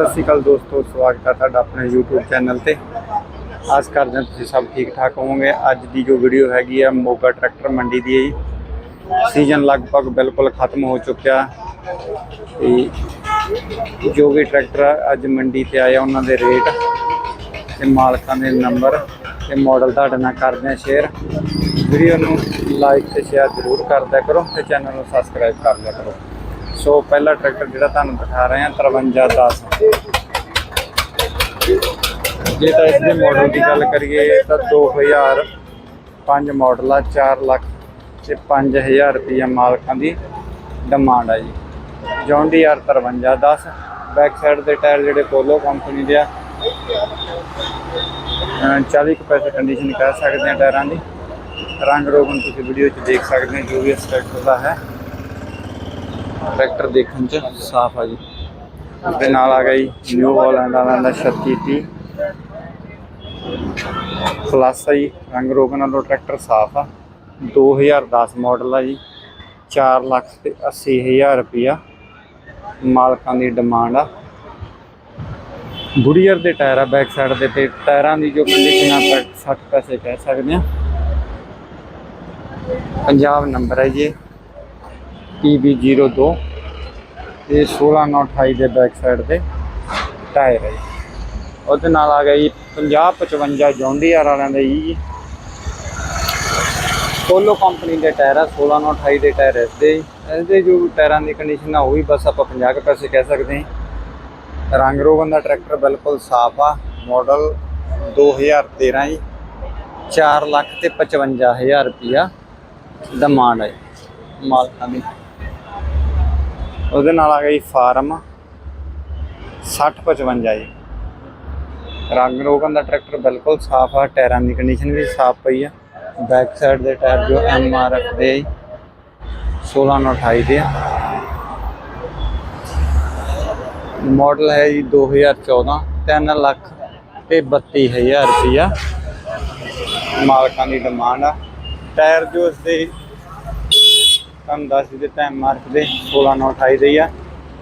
ਸਤਿ ਸ਼੍ਰੀ ਅਕਾਲ ਦੋਸਤੋ, ਸਵਾਗਤ ਹੈ ਤੁਹਾਡਾ ਆਪਣੇ YouTube ਚੈਨਲ ਤੇ। ਆਸ ਕਰਦੇ ਹਾਂ ਤੁਸੀਂ ਸਭ ਠੀਕ ਠਾਕ ਹੋਵੋਗੇ। ਅੱਜ ਦੀ ਜੋ ਵੀਡੀਓ ਹੈਗੀ ਆ, ਮੋਗਾ ਟਰੈਕਟਰ ਮੰਡੀ ਦੀ ਹੈ ਜੀ। ਸੀਜ਼ਨ ਲਗਭਗ ਬਿਲਕੁਲ ਖਤਮ ਹੋ ਚੁੱਕਿਆ। ਤੇ ਜੋ ਵੀ ਟਰੈਕਟਰ ਅੱਜ ਮੰਡੀ ਤੇ ਆਇਆ ਉਹਨਾਂ ਦੇ ਰੇਟ ਤੇ ਮਾਲਕਾਂ ਦੇ ਨੰਬਰ ਤੇ ਮਾਡਲ ਤੁਹਾਡੇ ਨਾਲ ਕਰਦੇ ਹਾਂ ਸ਼ੇਅਰ ਵੀਡੀਓ ਨੂੰ ਲਾਈਕ ਤੇ ਸ਼ੇਅਰ ਜ਼ਰੂਰ ਕਰਦਿਆ ਕਰੋ ਤੇ ਚੈਨਲ ਨੂੰ ਸਬਸਕ੍ਰਾਈਬ ਕਰ ਲਿਆ ਕਰੋ। ਸੋ ਪਹਿਲਾ ਟਰੈਕਟਰ ਜਿਹੜਾ ਤੁਹਾਨੂੰ ਦਿਖਾ ਰਹੇ ਹਾਂ 5310 ਜੇ ਤਾਂ ਇਸ ਦੇ ਮਾਡਲ ਦੀ ਗੱਲ ਕਰੀਏ ਤਾਂ 2005 ਮਾਡਲ ਆ 4 ਲੱਖ ਤੇ 5000 ਰੁਪਈਆ ਮਾਲਕਾਂ ਦੀ ਡਿਮਾਂਡ ਆ ਜੀ। John Deere 5310 back side ਦੇ ਟਾਇਰ ਜਿਹੜੇ ਪੋਲੋ ਕੰਪਨੀ ਦੇ ਆ, ਅਹ 40 ਕੁ ਪੈਸੇ ਕੰਡੀਸ਼ਨ ਕਹਿ ਸਕਦੇ ਆ ਟਾਇਰਾਂ ਦੀ। ਰੰਗ ਰੋਗਨ ਤੁਸੀਂ ਵੀਡੀਓ 'ਚ ਦੇਖ ਸਕਦੇ ਹੋ, ਜੋ ਵੀ ਇਸ ਟਰੈਕਟਰ ਦਾ ਹੈ। ਟਰੈਕਟਰ ਦੇਖਣ 'ਚ। ਸਾਫ਼ ਆ ਜੀ। ਉਸਦੇ ਨਾਲ ਆ ਜੀ ਨਿਊ ਹਾਲੈਂਡ ਵਾਲਿਆਂ ਦਾ 3630 ਪਲੱਸ ਆ ਜੀ ਰੰਗ ਰੋਗਨ ਨਾਲੋਂ ਟਰੈਕਟਰ ਸਾਫ਼ ਆ। 2010 ਮਾਡਲ ਆ ਜੀ 4 ਲੱਖ ਤੇ 80 ਹਜ਼ਾਰ ਰੁਪਇਆ ਮਾਲਕਾਂ ਦੀ ਡਿਮਾਂਡ ਆ। ਗੁੜੀਅਰ ਦੇ ਟਾਇਰ ਆ ਬੈਕ ਸਾਈਡ ਦੇ ਤੇ ਟਾਇਰਾਂ ਦੀ ਜੋ ਕੰਡੀਸ਼ਨ ਆ 60 ਪੈਸੇ ਕਹਿ ਸਕਦੇ ਆ। ਪੰਜਾਬ ਨੰਬਰ ਹੈ ਜੀ PB02 ਤੇ 16928 ਦੇ ਬੈਕ ਸਾਈਡ ਦੇ ਟਾਇਰ ਹੈ ਜੀ। ਉਹਦੇ ਨਾਲ ਆ ਗਿਆ ਜੀ 50 55 ਜੌਂਡੀਆਰ ਵਾਲਿਆਂ ਦੇ ਜੀ। ਸੋਲੋ ਕੰਪਨੀ ਦੇ ਟਾਇਰ ਆ 16928 ਦੇ ਟਾਇਰ ਇਸ ਦੇ। ਇਹਦੇ ਜੋ ਟਾਇਰਾਂ ਦੀ ਕੰਡੀਸ਼ਨ ਆ, ਉਹ ਵੀ ਬਸ ਆਪਾਂ 50 ਕੁ ਪੈਸੇ ਕਹਿ ਸਕਦੇ ਹਾਂ। ਰੰਗ ਰੋਗਨ ਦਾ ਟਰੈਕਟਰ ਬਿਲਕੁਲ ਸਾਫ਼ ਆ ਮਾਡਲ 2013 ਜੀ। 4 ਲੱਖ ਤੇ 55000 ਰੁਪਿਆ ਡਿਮਾਂਡ ਹੈ ਮਾਲਕਾਂ ਦੀ। ਉਹਦੇ ਨਾਲ ਆ ਗਿਆ ਜੀ ਫਾਰਮ 6055 ਜੀ। ਰੰਗ ਰੋਗਨ ਦਾ ਟਰੈਕਟਰ ਬਿਲਕੁਲ ਸਾਫ਼ ਆ, ਟਾਇਰਾਂ ਦੀ ਕੰਡੀਸ਼ਨ ਵੀ ਸਾਫ਼ ਪਈ ਆ। ਬੈਕ ਸਾਈਡ ਦੇ ਟਾਇਰ ਜੋ ਐਮ ਆਰ ਐਫ ਦੇ 1628 ਦੇ ਆ। ਮਾਡਲ ਹੈ ਜੀ 2014 3 ਲੱਖ ਤੇ 32000 ਰੁਪਇਆ ਮਾਲਕਾਂ ਦੀ ਡਿਮਾਂਡ ਆ। ਟਾਇਰ ਜੋ ਇਸ ਦੇ ਤੁਹਾਨੂੰ ਦੱਸ ਦਿੱਤਾ ਮਾਰਕ ਦੇ 16928 ਦੇ ਆ।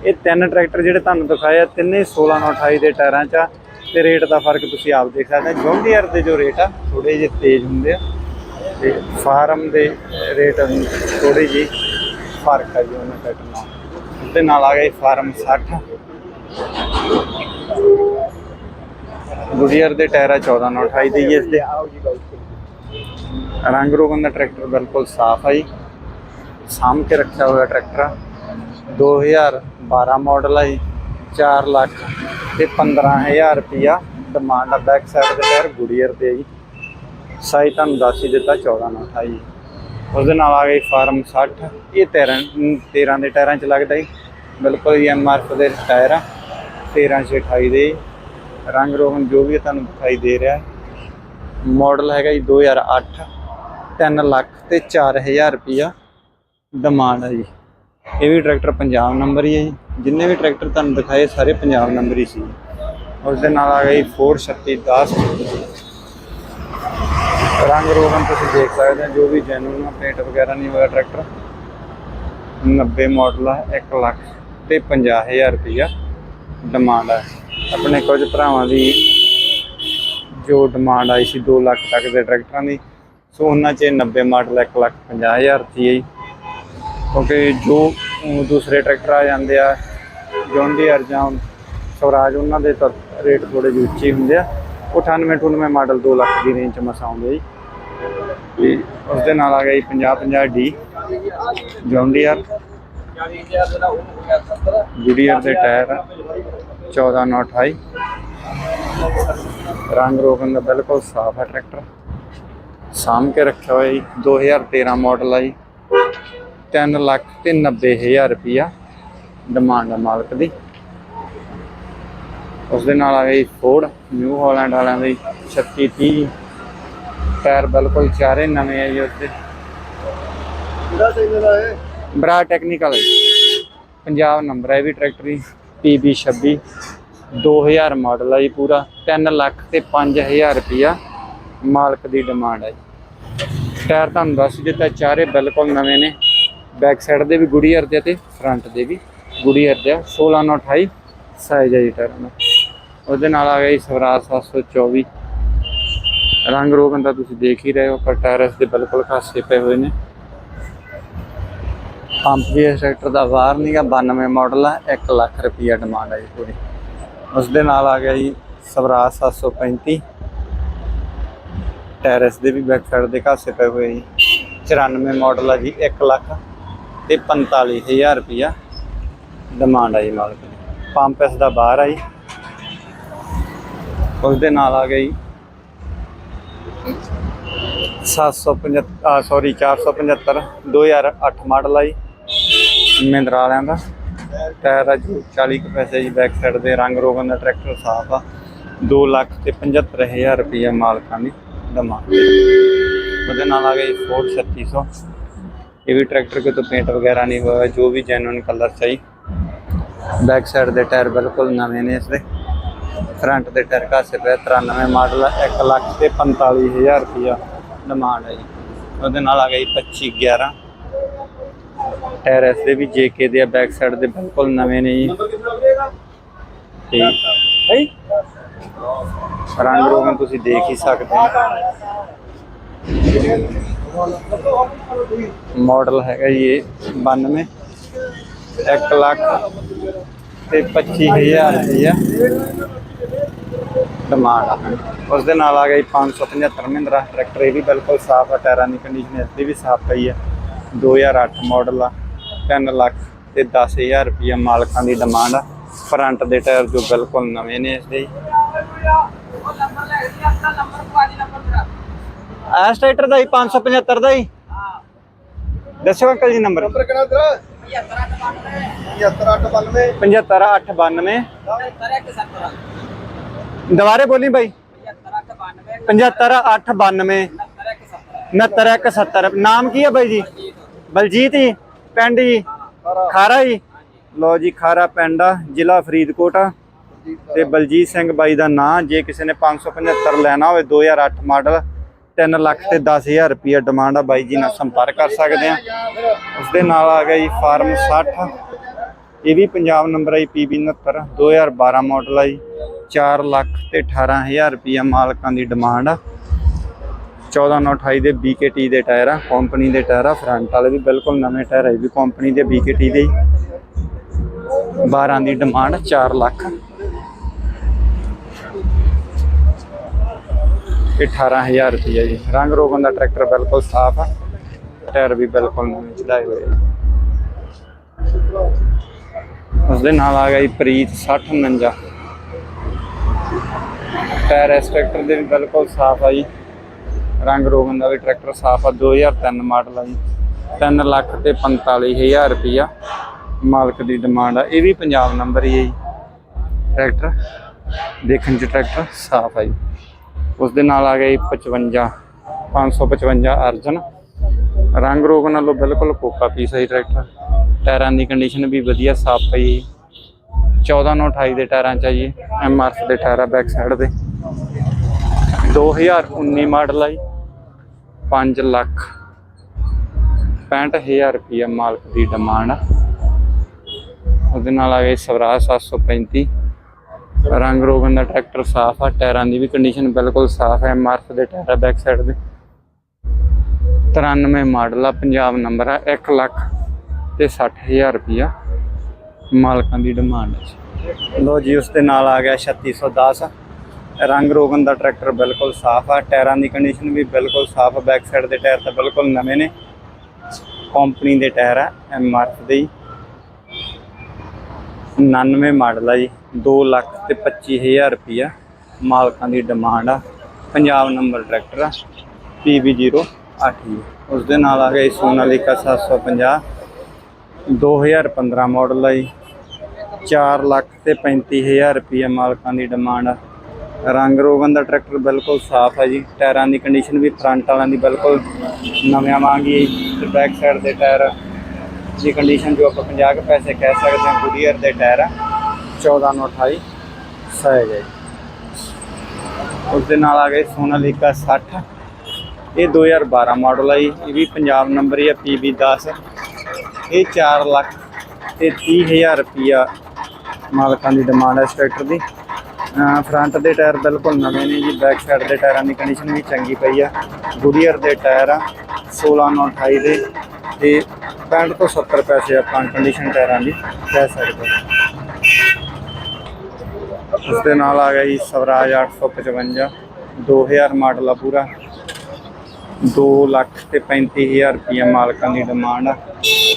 ਇਹ ਤਿੰਨ ਟਰੈਕਟਰ ਜਿਹੜੇ ਤੁਹਾਨੂੰ ਦਿਖਾਏ ਆ, ਤਿੰਨੇ 16928 ਦੇ ਟਾਇਰਾਂ 'ਚ ਆ ਤੇ ਰੇਟ ਦਾ ਫ਼ਰਕ ਤੁਸੀਂ ਆਪ ਦੇਖ ਸਕਦੇ ਹੋ ਜੌਂਡੀਅਰ ਦੇ ਜੋ ਰੇਟ ਆ ਥੋੜੇ ਜਿਹੇ ਤੇਜ਼ ਹੁੰਦੇ ਆ ਤੇ ਫਾਰਮ ਦੇ ਰੇਟ ਥੋੜੀ ਜਿਹੇ ਫ਼ਰਕ ਆ ਜੀ ਉਹਨਾਂ ਟਰੈਕਟਰ ਨਾਲ। ਉਹਦੇ ਨਾਲ ਆ ਗਏ ਫਾਰਮ 60 ਗੁਡੀਅਰ ਦੇ ਟਾਇਰ ਆ 14 ਨਾਲ 28 ਦੇ ਹੀ ਇਸ ਦੇ। ਰੰਗ ਰੋਗਨ ਦਾ ਟਰੈਕਟਰ ਬਿਲਕੁਲ ਸਾਫ਼ ਆ ਜੀ। ਸਾਂਭ ਕੇ ਰੱਖਿਆ ਹੋਇਆ ਟਰੈਕਟਰ ਆ। 2012 ਮਾਡਲ ਆ ਜੀ 4 ਲੱਖ ਤੇ 15000 ਰੁਪਿਆ ਡਿਮਾਂਡ ਆ ਬੈਕ ਸਾਈਡ ਦੇ ਟਾਇਰ ਗੁੜੀਅਰ ਦੇ ਜੀ। ਸਾਈਜ਼ ਤੁਹਾਨੂੰ ਦੱਸ ਹੀ ਦਿੱਤਾ 14 ਨਾਲ 28 ਉਸਦੇ ਨਾਲ ਆ ਗਈ ਫਾਰਮ 60 ਇਹ 13 13 ਦੇ ਟਾਇਰਾਂ 'ਚ ਲੱਗਦਾ ਜੀ। ਬਿਲਕੁਲ ਹੀ ਐਮਆਰਐਫ ਦੇ ਟਾਇਰ ਆ। 13 ਸੇ 28 ਦੇ। ਰੰਗ ਰੋਗਨ ਜੋ ਵੀ ਤੁਹਾਨੂੰ ਦਿਖਾਈ ਦੇ ਰਿਹਾ ਮਾਡਲ ਹੈਗਾ ਜੀ 2008 3 ਲੱਖ ਤੇ 4000 ਰੁਪਿਆ ਡਿਮਾਂਡ ਹੈ ਜੀ। ਇਹ ਵੀ ਟਰੈਕਟਰ ਪੰਜਾਬ ਨੰਬਰ ਹੀ ਹੈ ਜੀ। ਜਿੰਨੇ ਵੀ ਟਰੈਕਟਰ ਤੁਹਾਨੂੰ ਦਿਖਾਏ, ਸਾਰੇ ਪੰਜਾਬ ਨੰਬਰ ਹੀ ਸੀ ਉਸ ਦੇ ਨਾਲ ਆ ਗਈ 43610 ਰੰਗ ਰੋਗਨ ਤੁਸੀਂ ਦੇਖ ਸਕਦੇ ਹੋ, ਜੋ ਵੀ ਜੈਨੂਨ ਆ ਪੇਂਟ ਵਗੈਰਾ ਨਹੀਂ ਹੋਇਆ ਟਰੈਕਟਰ। 90 ਮਾਡਲ ਆ 1 ਲੱਖ ਤੇ 50000 ਰੁਪਇਆ ਡਿਮਾਂਡ ਹੈ ਆਪਣੇ ਕੁਝ ਭਰਾਵਾਂ ਦੀ ਜੋ ਡਿਮਾਂਡ ਆਈ ਸੀ 2 ਲੱਖ ਤੱਕ ਦੇ ਟਰੈਕਟਰਾਂ ਦੀ, ਸੋ ਉਹਨਾਂ 'ਚ 90 ਮਾਡਲ 1 ਲੱਖ 50000 ਸੀ ਜੀ। ਕਿਉਂਕਿ ਜੋ ਦੂਸਰੇ ਟਰੈਕਟਰ ਆ ਜਾਂਦੇ ਆ ਜੌਨ ਡੀਅਰ ਜਾਂ ਸਵਰਾਜ, ਉਹਨਾਂ ਦੇ ਤਾਂ ਰੇਟ ਥੋੜੇ ਜਿਹੇ ਉੱਚੇ ਹੁੰਦੇ ਆ। ਉਹ 98 98 ਮਾਡਲ 2 ਲੱਖ ਦੀ ਰੇਂਜ 'ਚ ਮਸਾ ਆਉਂਦੇ ਜੀ। ਤੇ ਉਸ ਦੇ ਨਾਲ ਆ ਗਿਆ ਜੀ 50 50 ਡੀ ਜੌਨ ਡੀਅਰ ਗੁਡੀਅਰ ਦੇ ਟਾਇਰ ਆ 14 ਨੌ 28 ਰੰਗ ਰੋਗਨ ਦਾ ਬਿਲਕੁਲ ਸਾਫ਼ ਹੈ ਟਰੈਕਟਰ। ਸਾਂਭ ਕੇ ਰੱਖਿਆ ਹੋਇਆ ਜੀ 2013 ਮਾਡਲ ਆ ਜੀ। 3 ਲੱਖ ਤੇ 90 ਹਜ਼ਾਰ ਰੁਪਿਆ ਡਿਮਾਂਡ ਆ ਮਾਲਕ ਦੀ। ਉਸ ਦੇ ਨਾਲ ਆ ਗਈ ਫੋਰਡ ਨਿਊ ਹਾਲੈਂਡ ਵਾਲਿਆਂ ਦੀ 36 30 ਟਾਇਰ ਬਿਲਕੁਲ ਚਾਰੇ ਨਵੇਂ ਆ ਜੀ ਉੱਤੇ ਕਿਹੜਾ ਸਿੰਗਲ ਆ ਇਹ? ਬਰਾ ਟੈਕਨੀਕਲ ਹੈ ਪੰਜਾਬ ਨੰਬਰ ਹੈ ਵੀ ਟਰੈਕਟਰ ਦੀ PB 26 2000 ਮਾਡਲ ਹੈ ਜੀ ਪੂਰਾ 3 ਲੱਖ ਤੇ 5000 ਰੁਪਿਆ ਮਾਲਕ ਦੀ ਡਿਮਾਂਡ ਹੈ ਜੀ। ਟਾਇਰ ਤੁਹਾਨੂੰ ਦੱਸ ਦਿੱਤਾ ਚਾਰੇ ਬਿਲਕੁਲ ਨਵੇਂ ਨੇ। ਬੈਕ ਸਾਈਡ ਦੇ ਵੀ ਗੁੜੀਅਰ ਦੇ ਤੇ ਫਰੰਟ ਦੇ ਵੀ ਗੁੜੀਅਰ ਦੇ ਆ, 16 ਨਾਲ 28 ਸਾਈਜ਼ ਹੈ ਜੀ ਟਾਇਰਾਂ ਉਹਦੇ ਨਾਲ ਆ ਗਿਆ ਜੀ ਸਵਰਾਜ 724 ਰੰਗ ਰੋਗਨ ਦਾ ਤੁਸੀਂ ਦੇਖ ਹੀ ਰਹੇ ਹੋ ਪਰ ਟਾਇਰ ਦੇ ਬਿਲਕੁਲ ਖਾਸੇ ਪਏ ਹੋਏ ਨੇ। ਪੰਪ ਵੀ ਇਸ ਟਰੈਕਟਰ ਦਾ ਬਾਹਰ ਨਹੀਂਗਾ 92 ਮਾਡਲ ਆ 1 ਲੱਖ ਰੁਪਈਆ ਡਿਮਾਂਡ ਹੈ ਜੀ ਪੂਰੀ। ਉਸ ਦੇ ਨਾਲ ਆ ਗਿਆ ਜੀ ਸਵਰਾਜ 735 ਟਾਇਰ ਇਸ ਦੇ ਵੀ ਬੈਕ ਸਾਈਡ ਦੇ ਖਾਸੇ ਪਏ ਹੋਏ ਜੀ। 94 ਮਾਡਲ ਆ ਜੀ 1 ਲੱਖ। ਤੇ 45000 ਰੁਪਈਆ ਡਿਮਾਂਡ ਆ ਜੀ ਮਾਲਕ ਦੀ। ਪੰਪ ਇਸ ਦਾ ਬਾਹਰ ਆ ਜੀ ਉਸ ਦੇ ਨਾਲ ਆ ਗਈ 775 ਆ ਸੌਰੀ 475 2008 ਮਾਡਲ ਆਈ। ਜੀ ਮਹਿੰਦਰਾ ਵਾਲਿਆਂ ਦਾ। ਟਾਇਰ ਆ ਜੀ 40 ਕੁ ਪੈਸੇ ਜੀ ਬੈਕ ਸਾਈਡ ਦੇ। ਰੰਗ ਰੋਗਨ ਦਾ ਟਰੈਕਟਰ ਸਾਫ਼ ਆ। 2 ਲੱਖ ਤੇ 75000 ਰੁਪਈਆ ਮਾਲਕਾਂ ਦੀ ਡਿਮਾਂਡ ਉਹਦੇ ਨਾਲ ਆ ਗਈ ਫੋਰਡ 3600 ਇਹ ਵੀ ਟਰੈਕਟਰ ਕੇ ਤੋਂ ਪੇਂਟ ਵਗੈਰਾ ਨਹੀਂ ਹੋਇਆ ਜੋ ਵੀ ਜੈਨੂਇਨ ਕਲਰ ਚਾਹੀ ਬੈਕ ਸਾਈਡ ਦੇ ਟਾਇਰ ਬਿਲਕੁਲ ਨਵੇਂ ਨੇ ਇਸ ਦੇ। ਫਰੰਟ ਦੇ ਟਾਇਰ ਘਾਸੇ ਪਏ 93 ਮਾਡਲ ਆ 1 ਲੱਖ ਤੇ 45000 ਰੁਪਇਆ ਡਿਮਾਂਡ ਹੈ ਜੀ। ਉਹਦੇ ਨਾਲ ਆ ਗਈ 25 11 ਟਾਇਰ ਇਸ ਦੇ ਵੀ ਜੇਕੇ ਦੇ ਆ ਬੈਕ ਸਾਈਡ ਦੇ ਬਿਲਕੁਲ ਨਵੇਂ ਨੇ ਜੀ। ਤੇ ਹੈ ਰੰਗ ਰੋਗਨ ਤੁਸੀਂ ਦੇਖ ਹੀ ਸਕਦੇ ਹੋ। ਮਾਡਲ ਹੈਗਾ ਜੀ ਇਹ 92 1 ਲੱਖ ਤੇ 25000 ਰੁਪਇਆ ਡਿਮਾਂਡ ਆ। ਉਸ ਦੇ ਨਾਲ ਆ ਗਈ 575 ਮਹਿੰਦਰਾ। ਟਰੈਕਟਰ ਇਹ ਵੀ ਬਿਲਕੁਲ ਸਾਫ਼ ਆ, ਟਾਇਰਾਂ ਦੀ ਕੰਡੀਸ਼ਨ ਇਸ ਦੀ ਵੀ ਸਾਫ਼ ਪਈ ਆ। 2008 ਮਾਡਲ ਆ 3 ਲੱਖ ਤੇ 10000 ਰੁਪਇਆ ਮਾਲਕਾਂ ਦੀ ਡਿਮਾਂਡ ਆ। ਫਰੰਟ ਦੇ ਟਾਇਰ ਜੋ ਬਿਲਕੁਲ ਨਵੇਂ ਨੇ ਇਸ ਦੇ। ਐਸ ਟਰੈਕਟਰ ਦਾ ਹੀ 575 ਦਾ ਹੀ। ਦੱਸੋ ਅੰਕਲ ਜੀ ਨੰਬਰ। ਨੰਬਰ ਕਿਹੜਾ ਤੇਰਾ? 75892 75892 ਦੁਬਾਰੇ ਬੋਲੀ ਬਾਈ। 75892 6970 ਨਾਮ ਕੀ ਹੈ ਬਾਈ ਜੀ? ਬਲਜੀਤ ਜੀ ਪਿੰਡ ਜੀ? ਖਾਰਾ। ਜੀ? ਲੋ ਜੀ ਖਾਰਾ ਪਿੰਡ ਆ ਜ਼ਿਲ੍ਹਾ ਫਰੀਦਕੋਟ ਆ। ਤੇ ਬਲਜੀਤ ਸਿੰਘ ਬਾਈ ਦਾ ਨਾਂ ਜੇ ਕਿਸੇ ਨੇ 575 ਲੈਣਾ ਹੋਵੇ 2008 ਮਾਡਲ 3 ਲੱਖ ਤੇ 10000 ਰੁਪਏ ਡਿਮਾਂਡ ਆ ਬਾਈ ਜੀ ਨਾਲ ਸੰਪਰਕ ਕਰ ਸਕਦੇ ਆ। ਉਸ ਦੇ ਨਾਲ ਆ ਗਿਆ ਜੀ ਫਾਰਮ 60 ਇਹ ਵੀ ਪੰਜਾਬ ਨੰਬਰ ਆਈ PB 69 2012 ਮਾਡਲ ਆ ਜੀ। 4 ਲੱਖ ਤੇ 18000 ਰੁਪਏ ਮਾਲਕਾਂ ਦੀ ਡਿਮਾਂਡ ਆ। 1428 ਦੇ BKT ਦੇ ਟਾਇਰ ਆ ਕੰਪਨੀ ਦੇ ਟਾਇਰ ਆ ਫਰੰਟ ਵਾਲੇ ਵੀ ਬਿਲਕੁਲ ਨਵੇਂ ਟਾਇਰ ਆ, ਇਹ ਵੀ ਕੰਪਨੀ ਦੇ BKT ਦੇ ਹੀ। 12 ਦੀ ਡਿਮਾਂਡ 4 ਲੱਖ। 18000 ਰੁਪਏ ਜੀ। ਰੰਗ ਰੋਗਨ ਦਾ ਟਰੈਕਟਰ ਬਿਲਕੁਲ ਸਾਫ਼ ਆ। ਟਾਇਰ ਵੀ ਬਿਲਕੁਲ ਨਵੇਂ ਚੜਾਏ ਹੋਏ ਆ। ਉਸ ਦੇ ਨਾਲ ਆ ਗਿਆ ਜੀ ਪ੍ਰੀਤ 6049 ਟਾਇਰ ਇਸ ਟਰੈਕਟਰ ਦੇ ਵੀ ਬਿਲਕੁਲ ਸਾਫ਼ ਆ ਜੀ। ਰੰਗ ਰੋਗਨ ਦਾ ਵੀ ਟਰੈਕਟਰ ਸਾਫ਼ ਆ। 2003 ਮਾਡਲ ਆ ਜੀ। 3 ਲੱਖ ਤੇ 45000 ਰੁਪਇਆ ਮਾਲਕ ਦੀ ਡਿਮਾਂਡ ਆ। ਇਹ ਵੀ ਪੰਜਾਬ ਨੰਬਰ ਹੀ ਹੈ ਜੀ। ਟਰੈਕਟਰ ਦੇਖਣ ਚ ਟਰੈਕਟਰ ਸਾਫ਼ ਆ ਜੀ। ਉਸ ਦੇ ਨਾਲ ਆ ਗਿਆ ਜੀ 55 555 ਅਰਜਨ। ਰੰਗ ਰੋਗ ਨਾਲੋਂ ਬਿਲਕੁਲ ਕੋਕਾ ਪੀਸ ਹੈ ਜੀ ਟਰੈਕਟਰ ਟਾਇਰਾਂ ਦੀ ਕੰਡੀਸ਼ਨ ਵੀ ਵਧੀਆ, ਸਾਫ਼ ਪਈ 14 ਨੂੰ 28 ਦੇ ਟਾਇਰਾਂ ਚ ਆ ਜੀ ਐਮਆਰਐਫ ਦੇ ਟਾਇਰ ਆ ਬੈਕ ਸਾਈਡ ਦੇ। 2019 ਮਾਡਲ ਆ ਜੀ 5 ਲੱਖ 65000 ਰੁਪਇਆ ਮਾਲਕ ਦੀ ਡਿਮਾਂਡ ਉਹਦੇ ਨਾਲ ਆ ਗਿਆ ਜੀ ਸਵਰਾਜ 735 ਰੰਗ ਰੋਗਨ ਦਾ ਟਰੈਕਟਰ ਸਾਫ਼ ਆ, ਟਾਇਰਾਂ ਦੀ ਵੀ ਕੰਡੀਸ਼ਨ ਬਿਲਕੁਲ ਸਾਫ਼ ਹੈ ਐਮਆਰਐਫ ਦੇ ਟਾਇਰ ਆ ਬੈਕ ਸਾਈਡ ਦੇ। 93 ਮਾਡਲ ਆ, ਪੰਜਾਬ ਨੰਬਰ ਆ 1 ਲੱਖ ਤੇ 60000 ਰੁਪਇਆ ਮਾਲਕਾਂ ਦੀ ਡਿਮਾਂਡ ਹੈ ਲੋ ਜੀ, ਉਸ ਦੇ ਨਾਲ ਆ ਗਿਆ 3610 ਰੰਗ ਰੋਗਨ ਦਾ ਟਰੈਕਟਰ ਬਿਲਕੁਲ ਸਾਫ਼ ਆ, ਟਾਇਰਾਂ ਦੀ ਕੰਡੀਸ਼ਨ ਵੀ ਬਿਲਕੁਲ ਸਾਫ਼ ਆ ਬੈਕ ਸਾਈਡ ਦੇ ਟਾਇਰ ਤਾਂ ਬਿਲਕੁਲ ਨਵੇਂ ਨੇ। ਕੰਪਨੀ ਦੇ ਟਾਇਰ ਆ ਐਮਆਰਐਫ ਦੇ ਹੀ। 99 ਮਾਡਲ ਆ ਜੀ 2 ਲੱਖ ਤੇ 25000 ਰੁਪਇਆ ਮਾਲਕਾਂ ਦੀ ਡਿਮਾਂਡ ਆ। ਪੰਜਾਬ ਨੰਬਰ ਟਰੈਕਟਰ ਆ PB08 ਜੀ। ਉਸ ਦੇ ਨਾਲ ਆ ਗਿਆ ਜੀ ਸੋਨਾਲੀਕਾ 750 2015 ਮਾਡਲ ਆ ਜੀ। 4 ਲੱਖ ਤੇ 35000 ਰੁਪਇਆ ਮਾਲਕਾਂ ਦੀ ਡਿਮਾਂਡ ਆ। ਰੰਗ ਰੋਗਨ ਦਾ ਟਰੈਕਟਰ ਬਿਲਕੁਲ ਸਾਫ਼ ਹੈ ਜੀ। ਟਾਇਰਾਂ ਦੀ ਕੰਡੀਸ਼ਨ ਵੀ ਫਰੰਟ ਵਾਲਿਆਂ ਦੀ ਬਿਲਕੁਲ ਨਵਿਆਂ ਵਾਂਗ ਹੀ ਜੀ। ਤੇ ਬੈਕ ਸਾਈਡ ਦੇ ਟਾਇਰ ਦੀ ਕੰਡੀਸ਼ਨ ਜੋ ਆਪਾਂ 50 ਕੁ ਪੈਸੇ ਕਹਿ ਸਕਦੇ ਹਾਂ ਗੁਡੀਅਰ ਦੇ ਟਾਇਰ ਆ 14 ਨੂੰ 28 ਸਾਈਜ਼ ਹੈ ਉਸ ਦੇ ਨਾਲ ਆ ਗਏ ਸੋਨਾਲੀਕਾ 60 ਇਹ 2012 ਮਾਡਲ ਹੈ ਜੀ, ਇਹ ਵੀ ਪੰਜਾਬ ਨੰਬਰ ਹੀ ਹੈ PB10 ਇਹ 4 ਲੱਖ ਤੇ 30000 ਰੁਪਿਆ ਮਾਲਕਾਂ ਦੀ ਡਿਮਾਂਡ ਹੈ ਇਸ ਟਰੈਕਟਰ ਦੀ। ਫਰੰਟ ਦੇ ਟਾਇਰ ਬਿਲਕੁਲ ਨਵੇਂ ਨੇ ਜੀ ਬੈਕ ਸਾਈਡ ਦੇ ਟਾਇਰਾਂ ਦੀ ਕੰਡੀਸ਼ਨ ਵੀ ਚੰਗੀ ਪਈ ਆ। ਗੁਡੀਅਰ ਦੇ ਟਾਇਰ ਆ 16 9 28 ਦੇ ਤੇ 65 ਤੋਂ 70 ਪੈਸੇ ਆਪਾਂ ਕੰਡੀਸ਼ਨ ਟਾਇਰਾਂ ਦੀ ਕਹਿ ਸਕਦੇ ਹਾਂ। ਉਸ ਦੇ ਨਾਲ ਆ ਗਿਆ ਜੀ ਸਵਰਾਜ 855 2000 ਮਾਡਲ ਆ ਪੂਰਾ। 2 ਲੱਖ ਤੇ 35000 ਰੁਪਏ ਮਾਲਕਾਂ ਦੀ ਡਿਮਾਂਡ ਆ।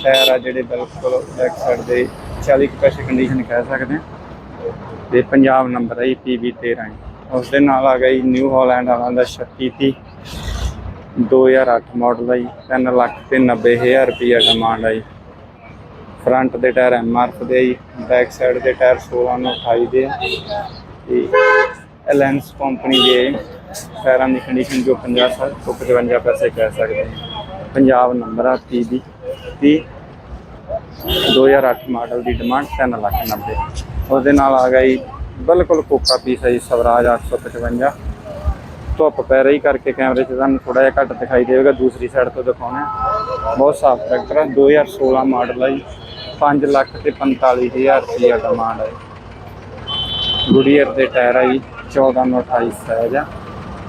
ਟਾਇਰ ਆ ਜਿਹੜੇ ਬਿਲਕੁਲ ਬੈਕ ਸਾਈਡ ਦੇ 40 ਕੁ ਪੈਸੇ ਕੰਡੀਸ਼ਨ ਕਹਿ ਸਕਦੇ ਹਾਂ। ਤੇ ਪੰਜਾਬ ਨੰਬਰ ਹੈ ਜੀ PB 13 ਉਸ ਦੇ ਨਾਲ ਆ ਗਿਆ ਜੀ ਨਿਊ ਹਾਲੈਂਡ ਵਾਲਾ ਦਾ 3630 2008 ਮਾਡਲ ਹੈ ਜੀ 3 ਲੱਖ ਤੇ 90000 ਰੁਪਏ ਡਿਮਾਂਡ ਆ ਜੀ। ਫਰੰਟ ਦੇ ਟਾਇਰ ਐਮਆਰਐਫ ਦੇ ਜੀ ਬੈਕ ਸਾਈਡ ਦੇ ਟਾਇਰ 16 ਨੂੰ 28 ਦੇ ਆ। ਤੇ ਐਲੈਂਸ ਕੰਪਨੀ ਦੇ ਟਾਇਰਾਂ ਦੀ ਕੰਡੀਸ਼ਨ ਜੋ 50 ਸਾਲ ਤੋਂ 55 ਪੈਸੇ ਕਹਿ ਸਕਦੇ ਹਾਂ ਪੰਜਾਬ ਨੰਬਰ ਆ PB 30 2008 ਮਾਡਲ ਦੀ ਡਿਮਾਂਡ 3 ਲੱਖ 90 ਉਹਦੇ ਨਾਲ ਆ ਗਿਆ ਜੀ, ਬਿਲਕੁਲ ਕੋਕਾ ਪੀਸ ਹੈ ਜੀ, ਸਵਰਾਜ 855 ਧੁੱਪ ਪੈ ਰਹੀ ਕਰਕੇ ਕੈਮਰੇ 'ਚ ਤੁਹਾਨੂੰ ਥੋੜਾ ਜਿਹਾ ਘੱਟ ਦਿਖਾਈ ਦੇਵੇਗਾ, ਦੂਸਰੀ ਸਾਈਡ ਤੋਂ ਦਿਖਾਉਣਾ ਬਹੁਤ ਸਾਫ਼ ਟਰੈਕਟਰ ਹੈ 2016 ਮਾਡਲ ਹੈ ਜੀ। 5 ਲੱਖ ਤੇ 45000 ਰੁਪਏ ਡਿਮਾਂਡ ਹੈ ਗੁਡੀਅਰ ਦੇ ਟਾਇਰ ਆ ਜੀ 14 ਨੂੰ 28 ਸਾਈਜ਼ ਆ।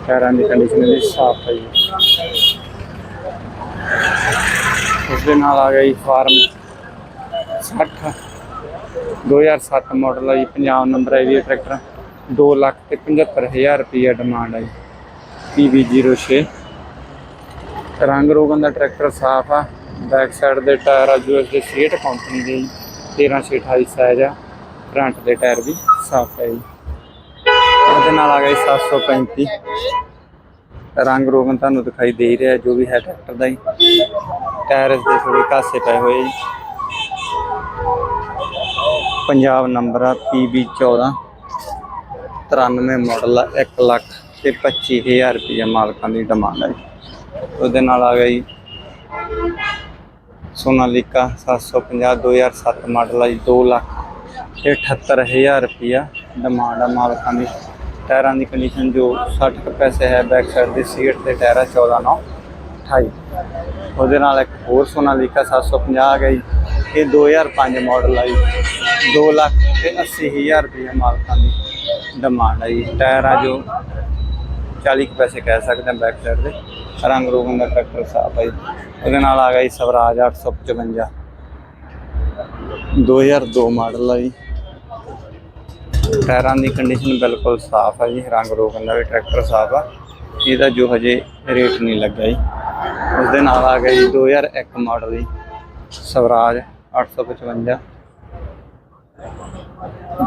ਟਾਇਰਾਂ ਦੀ ਕੰਡੀਸ਼ਨ ਵੀ ਸਾਫ਼ ਹੈ ਜੀ। ਉਸ ਦੇ ਨਾਲ ਆ ਗਿਆ ਜੀ ਫਾਰਮ 60 2007 ਮਾਡਲ ਹੈ ਜੀ ਪੰਜਾਬ ਨੰਬਰ ਹੈ ਜੀ ਇਹ ਟਰੈਕਟਰ 2 ਲੱਖ ਤੇ 75000 ਰੁਪਏ ਡਿਮਾਂਡ ਹੈ ਜੀ। PB06 ਰੰਗ ਰੋਗਨ ਦਾ ਟਰੈਕਟਰ ਸਾਫ਼ ਆ। ਬੈਕ ਸਾਈਡ ਦੇ ਟਾਇਰ ਆ ਜੋ ਇਸ ਦੇ ਸੀਟ ਕੰਪਨੀ ਦੇ ਜੀ। 1328 ਸਾਈਜ਼ ਆ। ਫਰੰਟ ਦੇ ਟਾਇਰ ਵੀ ਸਾਫ਼ ਹੈ ਜੀ। ਉਹਦੇ ਨਾਲ ਆ ਗਿਆ ਜੀ 735 ਰੰਗ ਰੋਗਨ ਤੁਹਾਨੂੰ ਦਿਖਾਈ ਦੇ ਰਿਹਾ, ਜੋ ਵੀ ਹੈ ਟਰੈਕਟਰ ਦਾ ਹੀ ਟਾਇਰ ਇਸ ਦੇ ਥੋੜੇ ਕਾਸੇ ਪਏ ਹੋਏ ਜੀ। ਪੰਜਾਬ ਨੰਬਰ ਆ PB 14 93 ਮਾਡਲ ਆ 1 ਲੱਖ। ਤੇ 25000 ਰੁਪਏ ਮਾਲਕਾਂ ਦੀ ਡਿਮਾਂਡ ਹੈ ਉਹਦੇ ਨਾਲ ਆ ਗਿਆ ਜੀ ਸੋਨਾਲੀਕਾ 750 2007 ਮਾਡਲ ਆ ਜੀ 2 ਲੱਖ ਤੇ 78000 ਰੁਪਏ ਡਿਮਾਂਡ ਆ ਮਾਲਕਾਂ ਦੀ। ਟਾਇਰਾਂ ਦੀ ਕੰਡੀਸ਼ਨ ਜੋ 60 ਕੁ ਪੈਸੇ ਹੈ ਬੈਕ ਸਾਈਡ ਦੀ ਸੀਟ ਤੇ ਟਾਇਰ ਆ 14 9 28 ਉਹਦੇ ਨਾਲ ਇੱਕ ਹੋਰ ਸੋਨਾਲੀਕਾ 750 ਆ ਗਈ ਇਹ 2005 ਮਾਡਲ ਆਈ ਜੀ 2 ਲੱਖ ਤੇ 80000 ਰੁਪਏ ਮਾਲਕਾਂ ਦੀ ਡਿਮਾਂਡ ਹੈ ਜੀ। ਟਾਇਰ ਜੋ 40 ਕੁ ਪੈਸੇ ਕਹਿ ਸਕਦੇ ਹਾਂ ਬੈਕ ਸਾਈਡ ਦੇ। ਰੰਗ ਰੋਗਨ ਦਾ ਟਰੈਕਟਰ ਸਾਫ਼ ਹੈ ਜੀ। ਉਹਦੇ ਨਾਲ ਆ ਗਿਆ ਜੀ ਸਵਰਾਜ 855 2002 ਮਾਡਲ ਆ ਜੀ। ਟਾਇਰਾਂ ਦੀ ਕੰਡੀਸ਼ਨ ਬਿਲਕੁਲ ਸਾਫ਼ ਆ ਜੀ। ਰੰਗ ਰੋਗਨ ਦਾ ਵੀ ਟਰੈਕਟਰ ਸਾਫ਼ ਆ। ਇਹਦਾ ਜੋ ਹਜੇ ਰੇਟ ਨਹੀਂ ਲੱਗਾ ਜੀ। ਉਸ ਦੇ ਨਾਲ ਆ ਗਿਆ ਜੀ 2001 ਮਾਡਲ ਜੀ। ਸਵਰਾਜ 855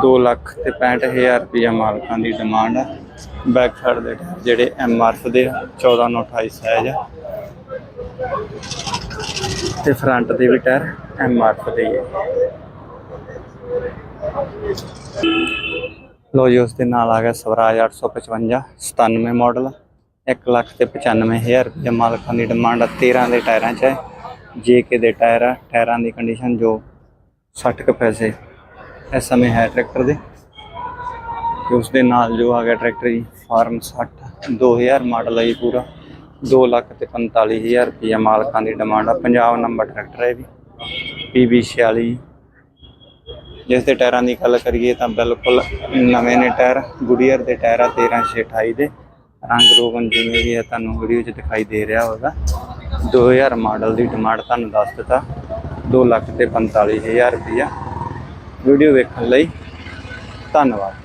2 ਲੱਖ ਤੇ 65000 ਰੁਪਇਆ ਮਾਲਕਾਂ ਦੀ ਡਿਮਾਂਡ ਆ। ਬੈਕ ਸਾਈਡ ਦੇ ਟਾਇਰ ਜਿਹੜੇ ਐਮਆਰਐਫ ਦੇ ਆ, 14 ਨੂੰ 28 ਸਾਈਜ਼ ਆ। ਤੇ ਫਰੰਟ ਦੇ ਵੀ ਟਾਇਰ ਐਮਆਰਐਫ ਦੇ ਹੀ ਲੋ ਜੀ ਉਸ ਦੇ ਨਾਲ ਆ ਗਿਆ ਸਵਰਾਜ 855 97 ਮਾਡਲ 1 ਲੱਖ ਤੇ 95000 ਰੁਪਏ ਮਾਲਕਾਂ ਦੀ ਡਿਮਾਂਡ ਆ। 13 ਦੇ ਟਾਇਰਾਂ 'ਚ ਹੈ ਜੇਕੇ ਦੇ ਟਾਇਰ ਆ ਟਾਇਰਾਂ ਦੀ ਕੰਡੀਸ਼ਨ ਜੋ 60 ਕੁ ਪੈਸੇ ਇਸ ਸਮੇਂ ਹੈ ਟਰੈਕਟਰ ਦੇ। ਤੇ ਉਸ ਦੇ ਨਾਲ ਜੋ ਆ ਗਿਆ ਟਰੈਕਟਰ ਜੀ ਫਾਰਮ 60 2000 ਮਾਡਲ ਹੈ ਜੀ ਪੂਰਾ। 2 ਲੱਖ ਤੇ 45000 ਰੁਪਏ ਮਾਲਕਾਂ ਦੀ ਡਿਮਾਂਡ ਆ। ਪੰਜਾਬ ਨੰਬਰ ਟਰੈਕਟਰ ਹੈ ਇਹ ਵੀ। PB 46 ਜਿਸ ਦੇ ਟਾਇਰਾਂ ਦੀ ਗੱਲ ਕਰੀਏ ਤਾਂ ਬਿਲਕੁਲ ਨਵੇਂ ਨੇ ਟਾਇਰ। ਗੁਡੀਅਰ ਦੇ ਟਾਇਰ ਆ 13628 ਦੇ। ਰੰਗ ਰੋਗਨ ਜਿਵੇਂ ਵੀ ਹੈ ਤੁਹਾਨੂੰ ਵੀਡੀਓ 'ਚ ਦਿਖਾਈ ਦੇ ਰਿਹਾ ਹੋਗਾ 2000 ਮਾਡਲ ਦੀ ਡਿਮਾਂਡ ਤੁਹਾਨੂੰ ਦੱਸ ਦਿੱਤਾ। 2 ਲੱਖ ਤੇ 45000 ਰੁਪਇਆ ਵੀਡੀਓ ਵੇਖਣ ਲਈ ਧੰਨਵਾਦ।